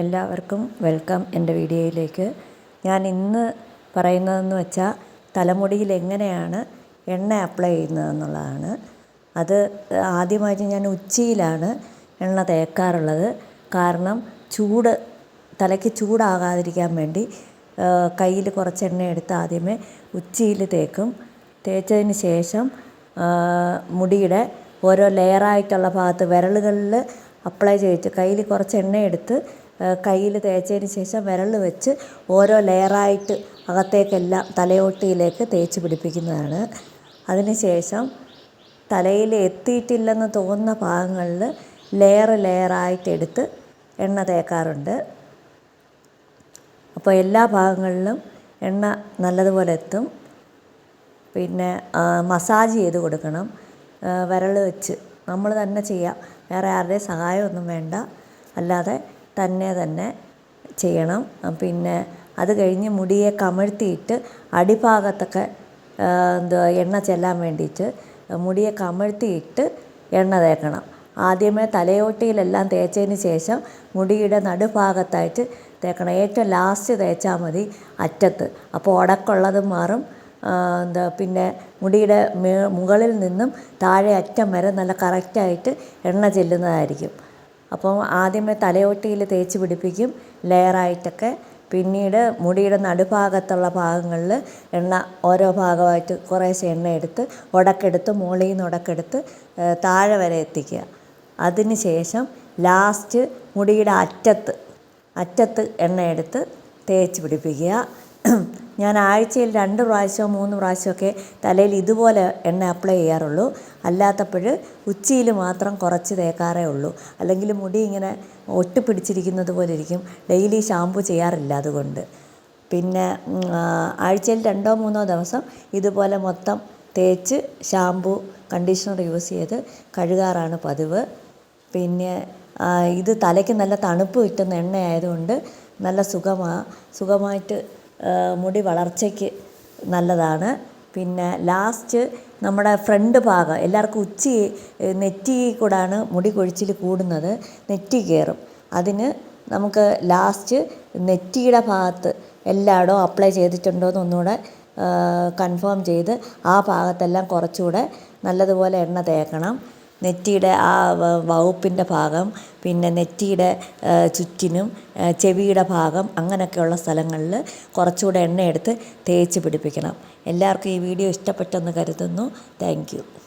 എല്ലാവർക്കും വെൽക്കം എന്റെ വീഡിയോയിലേക്ക്. ഞാൻ ഇന്ന് പറയുന്നതെന്ന് വെച്ചാൽ തലമുടിയിൽ എങ്ങനെയാണ് എണ്ണ അപ്ലൈ ചെയ്യുന്നതെന്നുള്ളതാണ് അത് ആദ്യമായിട്ട് ഞാൻ ഉച്ചയിലാണ് എണ്ണ തേക്കാറുള്ളത്. കാരണം ചൂട് തലയ്ക്ക് ചൂടാകാതിരിക്കാൻ വേണ്ടി കയ്യിൽ കുറച്ച് എണ്ണ എടുത്ത് ആദ്യമേ ഉച്ചയിൽ തേക്കും. തേച്ചതിന് ശേഷം മുടിയുടെ ഓരോ ലെയറായിട്ടുള്ള ഭാഗത്ത് വിരലുകളിൽ അപ്ലൈ ചെയ്തിട്ട് കയ്യിൽ കുറച്ച് എണ്ണ എടുത്ത് കയ്യിൽ തേച്ചതിന് ശേഷം വിരൽ വെച്ച് ഓരോ ലെയറായിട്ട് അകത്തേക്കെല്ലാം തലയോട്ടിയിലേക്ക് തേച്ച് പിടിപ്പിക്കുന്നതാണ്. അതിന് ശേഷം തലയിൽ എത്തിയിട്ടില്ലെന്ന് തോന്നുന്ന ഭാഗങ്ങളിൽ ലെയർ ലെയറായിട്ട് എടുത്ത് എണ്ണ തേക്കാറുണ്ട്. അപ്പോൾ എല്ലാ ഭാഗങ്ങളിലും എണ്ണ നല്ലതുപോലെ എത്തും. പിന്നെ മസാജ് ചെയ്ത് കൊടുക്കണം. വിരൽ വെച്ച്. നമ്മൾ തന്നെ ചെയ്യാം. വേറെ ആരുടെയും സഹായമൊന്നും വേണ്ട. അല്ലാതെ തന്നെ തന്നെ ചെയ്യണം. പിന്നെ അത് കഴിഞ്ഞ് മുടിയെ കമഴ്ത്തിയിട്ട് അടിഭാഗത്തൊക്കെ എന്തുവാ എണ്ണ ചെല്ലാൻ വേണ്ടിയിട്ട് മുടിയെ കമഴ്ത്തിയിട്ട് എണ്ണ തേക്കണം. ആദ്യമേ തലയോട്ടിയിലെല്ലാം തേച്ചതിന് ശേഷം മുടിയുടെ നടുഭാഗത്തായിട്ട് തേക്കണം. ഏറ്റവും ലാസ്റ്റ് തേച്ചാൽ മതി അറ്റത്ത്. അപ്പോൾ ഉടക്കുള്ളതും മാറും. എന്താ പിന്നെ മുടിയുടെ മുകളിൽ നിന്നും താഴെ അറ്റം വരെ നല്ല കറക്റ്റായിട്ട് എണ്ണ ചെല്ലുന്നതായിരിക്കും. അപ്പോൾ ആദ്യമേ തലയോട്ടിയിൽ തേച്ച് പിടിപ്പിക്കും ലെയറായിട്ടൊക്കെ. പിന്നീട് മുടിയുടെ നടുഭാഗത്തുള്ള ഭാഗങ്ങളിൽ എണ്ണ ഓരോ ഭാഗമായിട്ട് കുറേശ്ശെ എണ്ണ എടുത്ത് ഉടക്കെടുത്ത് മുകളിൽ നിന്ന് ഉടക്കെടുത്ത് താഴെ വരെ എത്തിക്കുക. അതിന് ശേഷം ലാസ്റ്റ് മുടിയുടെ അറ്റത്ത് അറ്റത്ത് എണ്ണ എടുത്ത് തേച്ച് പിടിപ്പിക്കുക. ഞാൻ ആഴ്ചയിൽ രണ്ട് പ്രാവശ്യമോ മൂന്ന് പ്രാവശ്യമൊക്കെ തലയിൽ ഇതുപോലെ എണ്ണ അപ്ലൈ ചെയ്യാറുള്ളൂ. അല്ലാത്തപ്പോൾ ഉച്ചിയിൽ മാത്രം കുറച്ച് തേക്കാറേ ഉള്ളൂ. അല്ലെങ്കിൽ മുടി ഇങ്ങനെ ഒട്ടിപ്പിടിച്ചിരിക്കുന്നത് പോലെ ഇരിക്കും. ഡെയിലി ഷാമ്പു ചെയ്യാറില്ല അതുകൊണ്ട്. പിന്നെ ആഴ്ചയിൽ രണ്ടോ മൂന്നോ ദിവസം ഇതുപോലെ മൊത്തം തേച്ച് ഷാമ്പു കണ്ടീഷണർ യൂസ് ചെയ്ത് കഴുകാറാണ് പതിവ്. പിന്നെ ഇത് തലയ്ക്ക് നല്ല തണുപ്പ് കിട്ടുന്ന എണ്ണ ആയതുകൊണ്ട് നല്ല സുഖമാണ് സുഖമായിട്ട് മുടി വളർച്ചയ്ക്ക് നല്ലതാണ്. പിന്നെ ലാസ്റ്റ് നമ്മുടെ ഫ്രണ്ട് ഭാഗം എല്ലാവർക്കും ഉച്ചി നെറ്റി കൂടാണ് മുടി കൊഴിച്ചിൽ കൂടുന്നത്. നെറ്റി കയറും. അതിന് നമുക്ക് ലാസ്റ്റ് നെറ്റിയുടെ ഭാഗത്ത് എല്ലായിടവും അപ്ലൈ ചെയ്തിട്ടുണ്ടോ എന്ന് ഒന്നുകൂടെ കൺഫേം ചെയ്ത് ആ ഭാഗത്തെല്ലാം കുറച്ചുകൂടെ നല്ലതുപോലെ എണ്ണ തേക്കണം. നെറ്റിയുടെ ആ വകുപ്പിന്റെ ഭാഗം പിന്നെ നെറ്റിയുടെ ചുറ്റിനും ചെവിയുടെ ഭാഗം അങ്ങനെയൊക്കെയുള്ള സ്ഥലങ്ങളിൽ കുറച്ചുകൂടെ എണ്ണയെടുത്ത് തേച്ച് പിടിപ്പിക്കണം. എല്ലാവർക്കും ഈ വീഡിയോ ഇഷ്ടപ്പെട്ടെന്ന് കരുതുന്നു. താങ്ക്